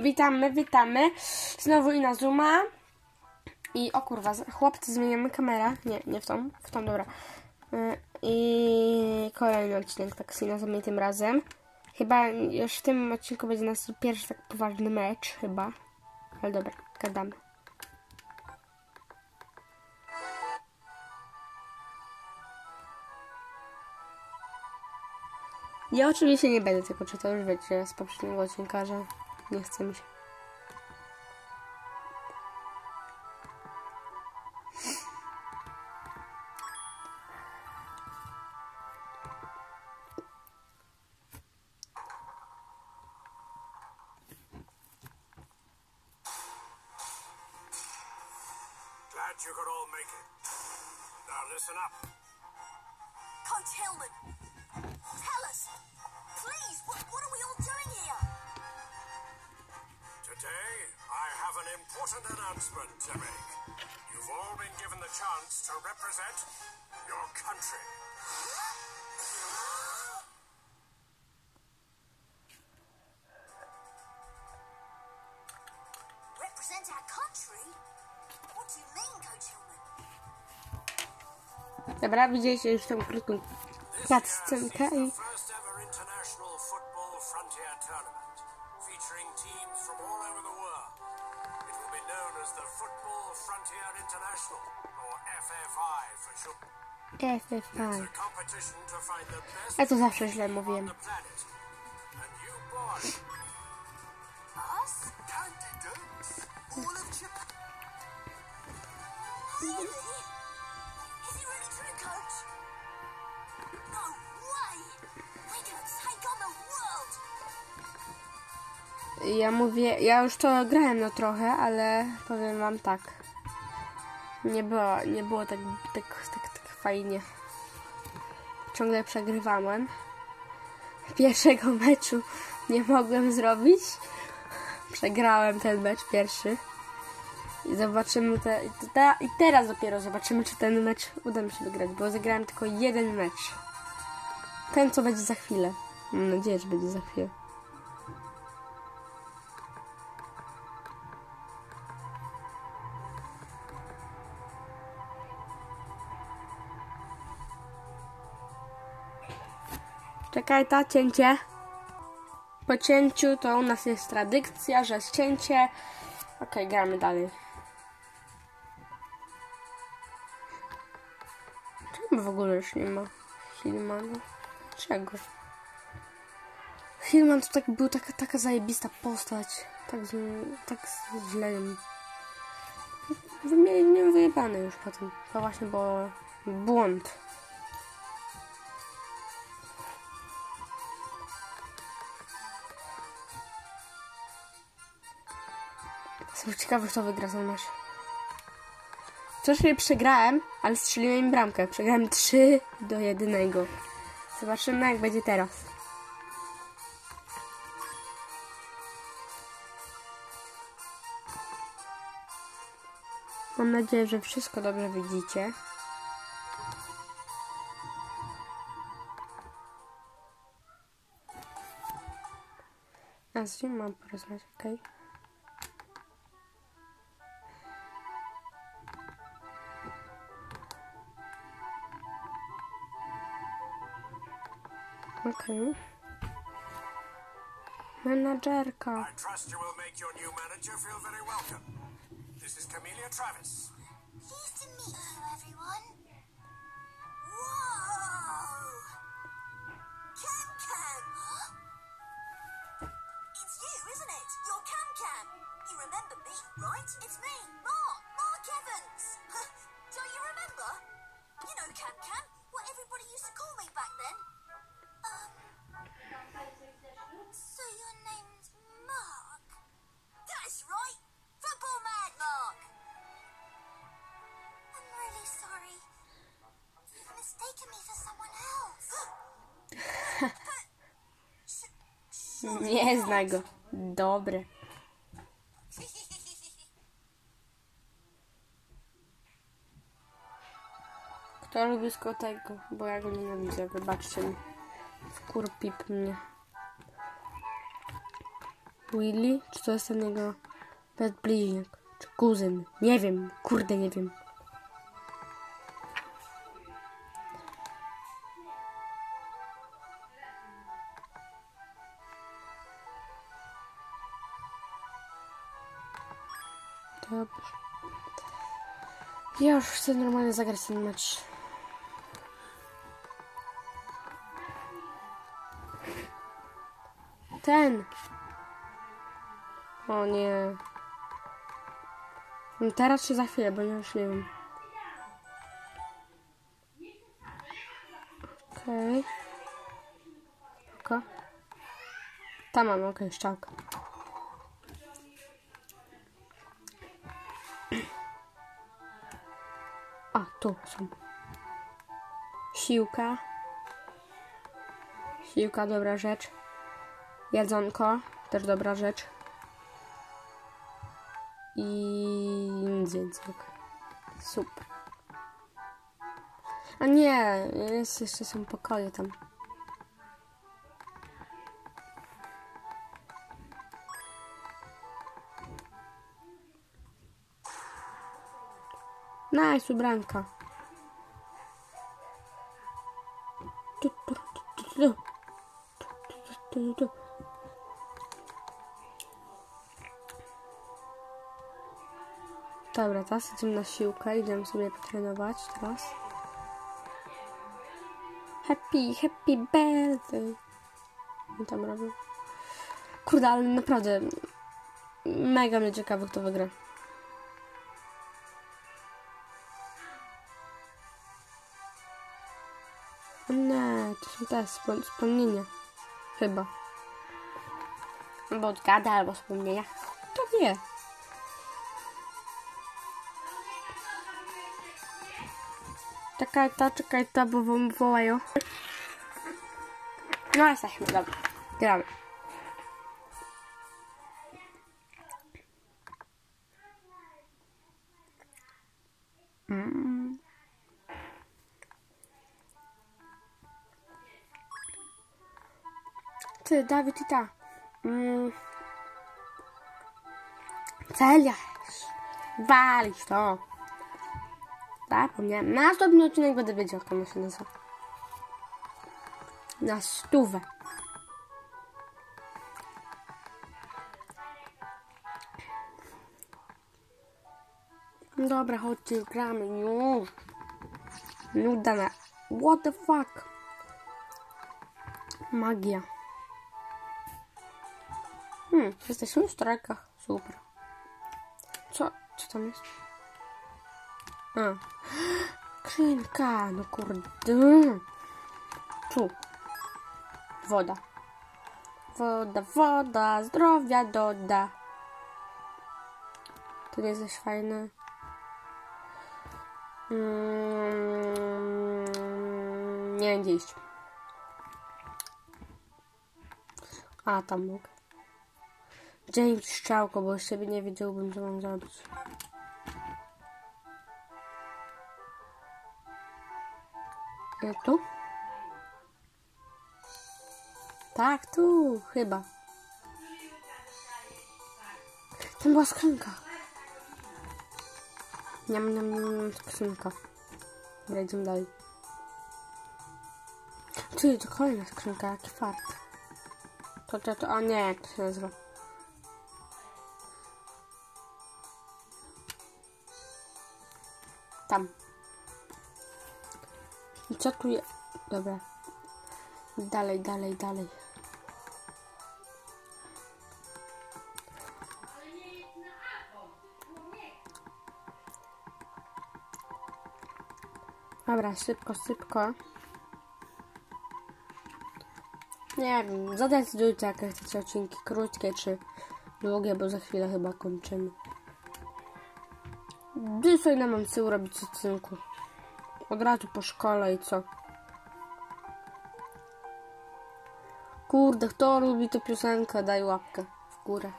Witamy, witamy. Znowu i na Zuma. I o kurwa, z- chłopcy, zmieniamy kamerę. Nie, nie w tą, w tą, dobra. Y, I kolejny odcinek tak nazwijmy tym razem. Chyba już w tym odcinku będzie nas pierwszy tak poważny mecz, chyba. Ale dobra, gadamy. Ja oczywiście nie będę tego czytał, już wiecie, z poprzedniego odcinka, że nie chce mi się. Glad you could all make it. Now listen up. Coach Hillman, tell us, please, what, what are we all doing here? Today, I have an important announcement to make. You've all been given the chance to represent your country. Represent our country? What do you mean, Coach Hillman? Dobra, widzieliście już tą krótką This cutscenkę year i FF5. Ja to zawsze źle mówiłem. Ja mówię, ja już to grałem no trochę, ale powiem wam tak. Nie było, nie było tak, tak, tak, tak fajnie. Ciągle przegrywałem. Pierwszego meczu nie mogłem zrobić. Przegrałem ten mecz pierwszy. I zobaczymy te, i te, i teraz dopiero zobaczymy, czy ten mecz uda mi się wygrać, bo zagrałem tylko jeden mecz. Ten, co będzie za chwilę. Mam nadzieję, że będzie za chwilę. Czekaj, ta cięcie. Po cięciu to u nas jest tradycja, że jest cięcie. Okej, gramy dalej. Czemu w ogóle już nie ma Hillmana? Czego? Hillman to tak był taka, taka zajebista postać. Tak, z, tak źle nim. Wy mieli mnie wyjebane już potem. To właśnie było błąd. Jestem ciekawy, kto wygra ten mecz. Chwilę przegrałem, ale strzeliłem im bramkę. Przegrałem 3 do 1. Zobaczymy, jak będzie teraz. Mam nadzieję, że wszystko dobrze widzicie. A z kim mam porozmawiać, okej? Okej. Menadżerka. I trust you will make your new manager feel very welcome. This is Camelia Travis. Pleased to meet you, everyone. Whoa! Cam Cam! it's you, isn't it? You're Cam Cam. You remember me, right? It's me, Mark, Mark Evans. Don't you remember? You know Cam Cam, what everybody used to call me back then. Nie zna go. Dobre. Kto lubi Scottego? Bo ja go nienawidzę, wybaczcie mi. Wkurpip mnie. Willy? Czy to jest ten jego brat bliźniak? Czy kuzyn? Nie wiem, kurde nie wiem. Ja już chcę normalnie zagrać ten mecz. Ten. O nie. No Teraz czy za chwilę, bo ja już nie wiem. Okej. Okay. Tam mam, okej, okay. A, tu są. Siłka. Siłka, dobra rzecz. Jedzonko, też dobra rzecz. I więcej. Super. A nie, jest, jeszcze są pokoje tam. Nice, ubranka. Tu. Dobra, teraz idziemy na siłkę, idziemy sobie potrenować teraz. Happy, happy birthday. I tam robię. Kurde, ale naprawdę mega mnie ciekawy, kto wygra. O nie, to są te wspom- wspomnienia. Chyba. Albo odgada, albo wspomnienia. To wie. Czekaj ta, czekaj ta, bo wam wołają. No jesteśmy, dobra. Gramy. Ty, Dawid i ta. Mm. Celia. Walić to. Zapomniałem. Na następny odcinek będę wiedział, jak ono się nazywa. Na stówę. Dobra, chodźcie, gramy już. Nuda na... What the fuck? Magia. Hmm, jesteśmy w strajkach. Super. Co? Co tam jest? A. Skrzynka, no kurde. Tu. Woda. Woda, woda, zdrowia doda. To nie jest coś fajne. Mm, nie wiem James strzałko, bo jeszcze nie wiedziałbym, co mam zrobić. E, tu? Tak, tu, chyba. Tam była skrzynka. Niam, niam, niam, skrzynka. Dobra, idziemy dalej. Ty, to kolejna skrzynka, jaki fart. To, to, to, a nie, jak to się nazywa. Tam. I co tu jest? Dobra. Dalej, dalej, dalej. Dobra, szybko, szybko. Nie wiem, zadecydujcie jakie chcecie odcinki, krótkie czy długie, bo za chwilę chyba kończymy. Dzisiaj mam sił robić odcinku. Od razu po szkole i co? Kurde, kto lubi tę piosenkę? Daj łapkę w górę.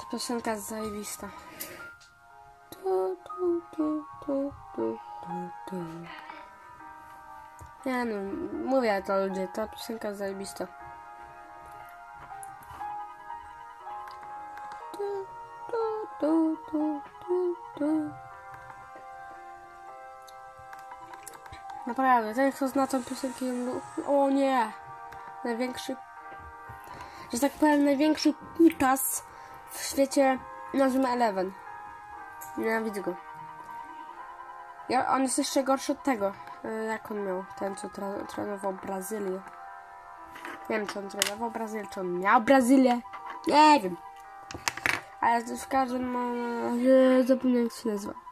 Ta piosenka jest zajebista. Tu, tu, tu, tu, tu, tu, tu. Nie no, mówię to ludzie, ta piosenka jest zajebista. Naprawdę, ten kto zna tą piosenkę, o nie! Największy, że tak powiem, największy kutas w świecie nazywa Eleven. Nienawidzę go. Ja, on jest jeszcze gorszy od tego. y, Jak on miał? Ten, co tra trenował Brazylię. Nie wiem, czy on trenował Brazylię, czy on miał Brazylię. Nie wiem. Ale w każdym razie zapomniałem, jak się nazywa.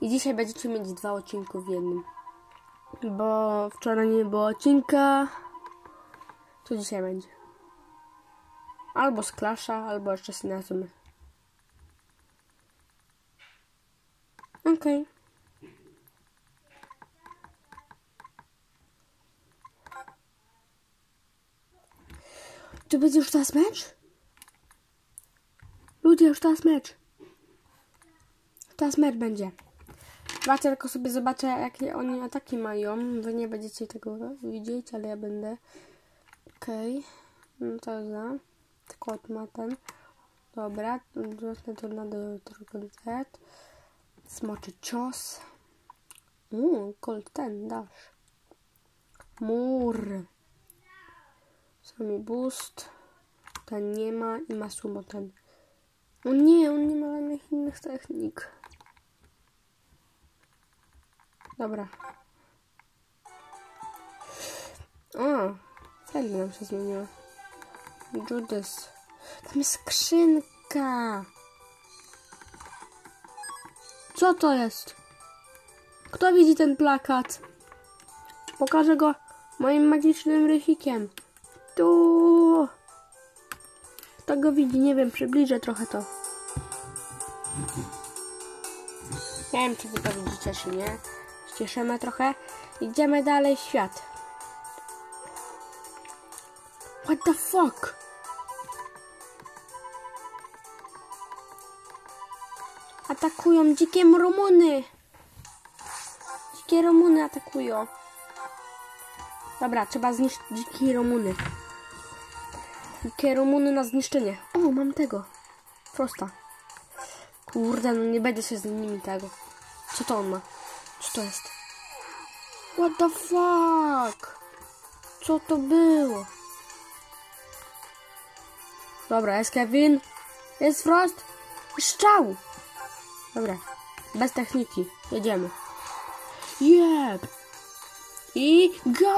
I dzisiaj będziecie mieć dwa odcinki w jednym. Bo wczoraj nie było odcinka. To dzisiaj będzie. Albo z Klasza, albo jeszcze z Inazumy. Okej. To będzie już teraz mecz? Ludzie, już teraz mecz. Teraz mecz będzie. Zobaczę, tylko sobie zobaczę, jakie oni ataki mają. Wy nie będziecie tego widzieć, ale ja będę. Okej. No to za. Kot ma ten. Dobra. Wzrosnę tornado Dragon Z. Smoczy cios. Uuu, Colt ten, dasz. Mur. Sami boost. Ten nie ma i ma sumo ten. O nie, on nie ma żadnych innych technik. Dobra. O, wtedy nam się zmieniło. Judas. Tam jest skrzynka. Co to jest? Kto widzi ten plakat? Pokażę go moim magicznym rysikiem. Tu. Kto go widzi? Nie wiem, przybliżę trochę to. Nie wiem, czy wy to widzicie, czy nie. Ścieszymy trochę. Idziemy dalej w świat. What the fuck? Atakują dzikie Rumuny. Dzikie Rumuny atakują. Dobra, trzeba zniszczyć dzikie Rumuny. Dzikie Rumuny na zniszczenie. O, mam tego. Prosta. Kurde, no nie będę się z nimi tego. Co to on ma? Co to jest? What the fuck? Co to było? Dobra, jest Kevin. Jest Frost. Szczał. Dobra. Bez techniki. Jedziemy. Jeb. I gol.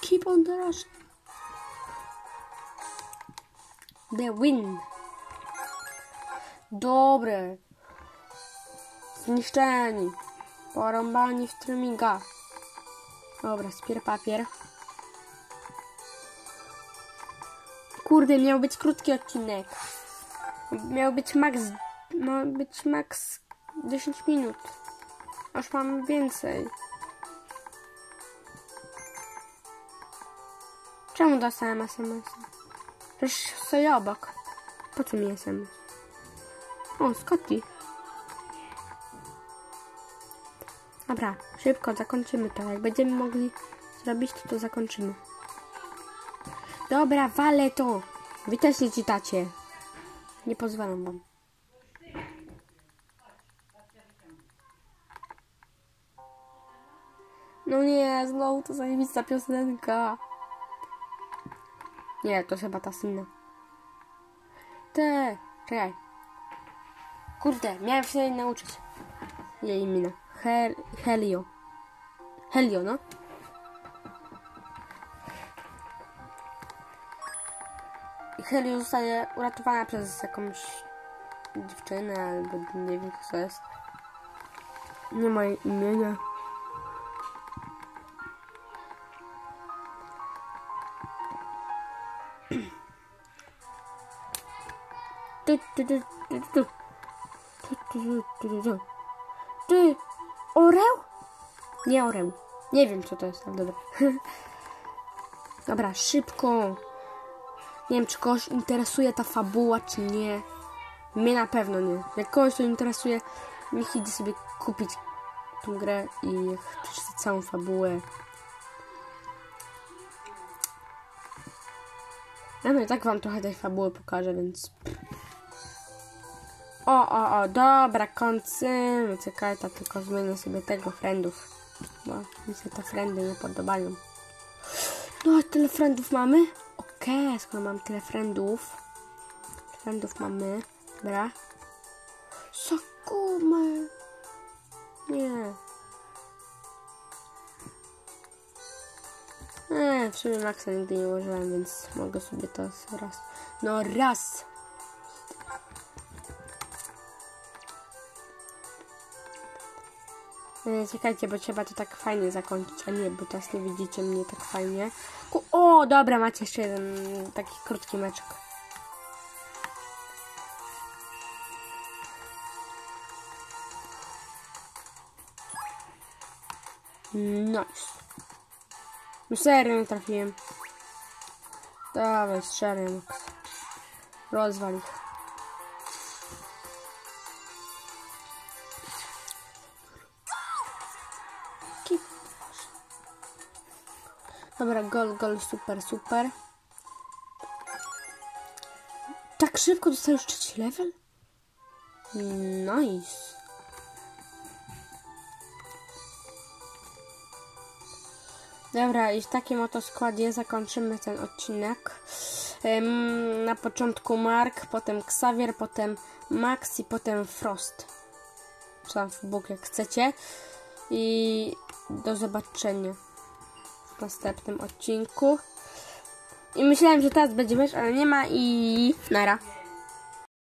Keep on the rush. The win. Dobre. Zniszczeni. Porąbani w tryminga. Dobra, spier papier. Kurde, miał być krótki odcinek. Miał być max. Miał być max 10 minut. Aż mam więcej. Czemu dostałem SMS? Przecież stoję obok. Po co mi SMS? O, Scotty. Dobra, szybko zakończymy to. Jak będziemy mogli zrobić, to to zakończymy. Dobra, walę to. Wy też nie czytacie. Nie pozwalam wam. No nie, znowu to zajebista piosenka. Nie, to chyba ta inna. Te, czekaj. Kurde, miałem się jej nauczyć. Jej imienia. Hel Helio. Helio, no. Helio zostaje uratowana przez jakąś dziewczynę albo nie wiem co jest. Nie ma imienia. Ty, ty, ty, ty, ty. Ty, oreł? Nie oreł. Nie wiem, co to jest, ale dobra. dobra, szybko. Nie wiem, czy kogoś interesuje ta fabuła, czy nie. Mnie na pewno nie. Jak kogoś to interesuje, Niech idzie sobie kupić tą grę i przeczyta całą fabułę. Ja no i tak wam trochę tej fabuły pokażę, więc... O, o, o, dobra, kończymy. Czekaj, to tylko zmienię sobie tego friendów. Bo mi się te friendy nie podobają. No, tyle friendów mamy? Okej, skoro mam tyle friendów. Friendów mamy. Dobra. Sakuma. Nie. Nie, w sumie Maxa nigdy nie użyłem, więc mogę sobie to raz. No raz! Czekajcie, bo trzeba to tak fajnie zakończyć, a nie, bo teraz nie widzicie mnie tak fajnie. Ku- O, dobra, macie jeszcze jeden taki krótki meczek. Nice. No serio nie trafiłem. Dawaj, strzelę. Rozwal ich. Dobra, gol, gol, super, super. Tak szybko dostajesz trzeci level? Nice. Dobra, i w takim oto składzie zakończymy ten odcinek. Na początku Mark, potem Xavier, potem Max i potem Frost. Czy tam Bóg jak chcecie. I do zobaczenia następnym odcinku. I myślałem, że teraz będzie mecz, ale nie ma i nara.